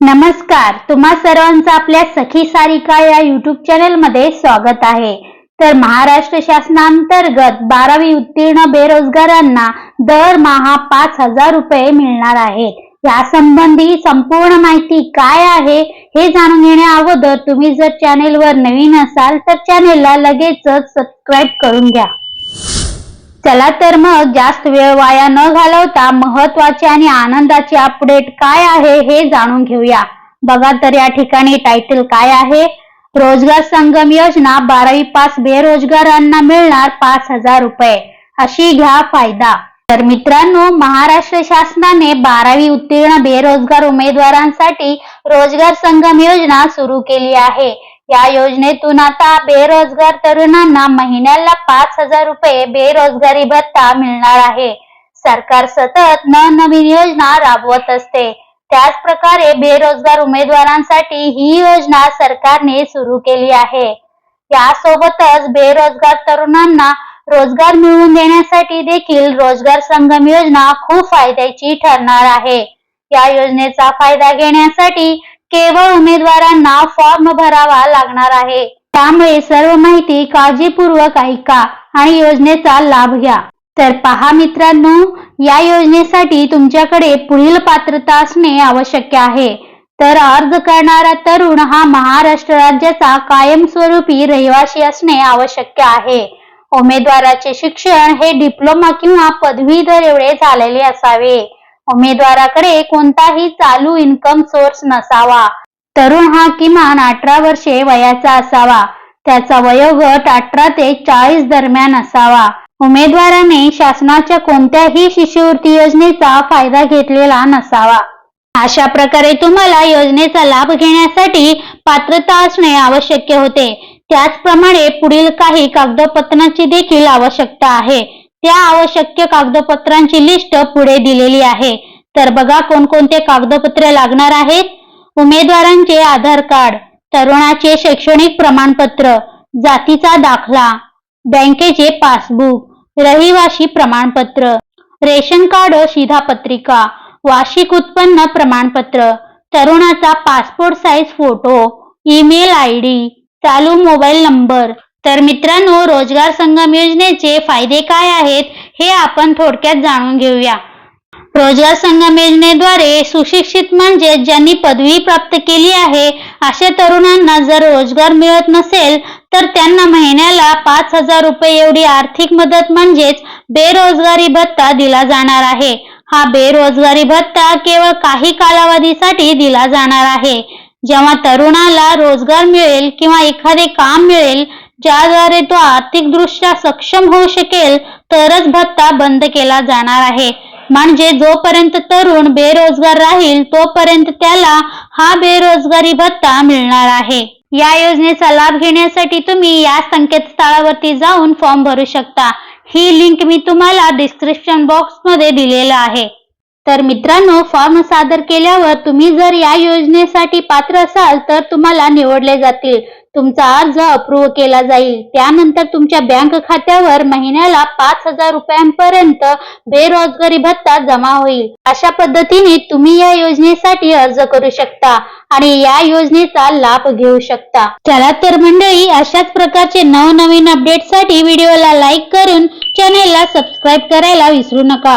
नमस्कार तुम्हा सर्वांचं आपल्या सखी सारिका या युट्यूब चॅनलमध्ये स्वागत आहे. तर महाराष्ट्र शासनांतर्गत बारावी उत्तीर्ण बेरोजगारांना दरमहा पाच हजार रुपये मिळणार आहेत. यासंबंधी संपूर्ण माहिती काय आहे हे जाणून घेण्या अगोदर तुम्ही जर चॅनेलवर नवीन असाल तर चॅनेलला लगेचच सबस्क्राईब करून घ्या. चला तर मग जास्त वेळ वाया न घालवता महत्त्वाचे आणि आनंदाचे अपडेट काय आहे हे जाणून घेऊया. बघा तर या ठिकाणी टायटल काय आहे? रोजगार संगम योजना बारावी पास बेरोजगारांना मिळणार पाच हजार रुपये. अशी घ्या फायदा. तर मित्रांनो महाराष्ट्र शासनाने बारावी उत्तीर्ण बेरोजगार उमेदवारांसाठी रोजगार संगम योजना सुरू केली आहे. या योजनेतून आता बेरोजगार तरुणांना महिन्याला पाच हजार रुपये बेरोजगारी भत्ता मिळणार आहे. सरकार सतत नवनवीन योजना राबवत असते. त्याच प्रकारे बेरोजगार उमेदवारांसाठी ही योजना सरकारने सुरू केली आहे. यासोबतच बेरोजगार तरुणांना रोजगार मिळवून देण्यासाठी देखील रोजगार संगम योजना खूप फायद्याची ठरणार आहे. या योजनेचा फायदा घेण्यासाठी केवळ उमेदवारांना फॉर्म भरावा लागणार आहे. त्यामुळे सर्व माहिती काळजीपूर्वक ऐका आणि योजनेचा लाभ घ्या. तर पहा मित्रांनो या योजनेसाठी तुमच्याकडे पुढील पात्रता असणे आवश्यक आहे. तर अर्ज करणारा तरुण हा महाराष्ट्र राज्याचा कायमस्वरूपी रहिवासी असणे आवश्यक आहे. उमेदवाराचे शिक्षण हे डिप्लोमा किंवा पदवीधर एवढे झालेले असावे. उमेदवाराकडे कोणताही चालू इन्कम सोर्स नसावा. तरुण हा किमान अठरा वर्षे वयाचा असावा. त्याचा वयोगट अठरा ते चाळीस दरम्यान असावा. उमेदवाराने शासनाच्या कोणत्याही शिष्यवृत्ती योजनेचा फायदा घेतलेला नसावा. अशा प्रकारे तुम्हाला योजनेचा लाभ घेण्यासाठी पात्रता असणे आवश्यक होते. त्याचप्रमाणे पुढील काही कागदपत्रांची देखील आवश्यकता आहे. त्या आवश्यक कागदपत्रांची लिस्ट पुढे दिलेली आहे. तर बघा कोणकोणते कागदपत्रे लागणार आहेत. उमेदवारांचे आधार कार्ड तरुणाचे शैक्षणिक प्रमाणपत्र जातीचा दाखला बँकेचे पासबुक रहिवाशी प्रमाणपत्र रेशन कार्ड शिधापत्रिका वार्षिक उत्पन्न प्रमाणपत्र तरुणाचा passport size photo email I D चालू मोबाईल नंबर तर मित्रांनो रोजगार संगम योजनेचे फायदे काय आहेत हे आपण थोडक्यात जाणून घेऊया. रोजगार संगम योजनेद्वारे सुशिक्षित म्हणजे ज्यांनी पदवी प्राप्त केली आहे अशा तरुणांना जर रोजगार मिळत नसेल तर त्यांना महिन्याला पाच हजार रुपये एवढी आर्थिक मदत म्हणजेच बेरोजगारी भत्ता दिला जाणार आहे. हा बेरोजगारी भत्ता केवळ काही कालावधीसाठी दिला जाणार आहे. जेव्हा तरुणाला रोजगार मिळेल किंवा एखादे काम मिळेल ज्याद्वारे तो आर्थिकदृष्ट्या सक्षम होऊ शकेल तरच भत्ता बंद केला जाणार आहे. म्हणजे जोपर्यंत तरुण बेरोजगार राहील तोपर्यंत त्याला हा बेरोजगारी भत्ता मिळणार आहे. या योजनेचा लाभ घेण्यासाठी तुम्ही या संकेतस्थळावरती जाऊन फॉर्म भरू शकता. ही लिंक मी तुम्हाला डिस्क्रिप्शन बॉक्समध्ये दिलेला आहे. तर मित्रांनो फॉर्म सादर केल्यावर तुम्ही जर या योजनेसाठी पात्र असाल तर तुम्हाला निवडले जातील. तुमचा अर्ज अप्रूव्ह केला जाईल. त्यानंतर तुमच्या बँक खात्यावर महिन्याला पाच हजार रुपयांपर्यंत बेरोजगारी भत्ता जमा होईल. अशा पद्धतीने तुम्ही या योजनेसाठी अर्ज करू शकता आणि या योजनेचा लाभ घेऊ शकता. चला तर मंडळी अशाच प्रकारचे नवनवीन अपडेटसाठी व्हिडिओला लाईक करून चॅनेलला सबस्क्राईब करायला विसरू नका.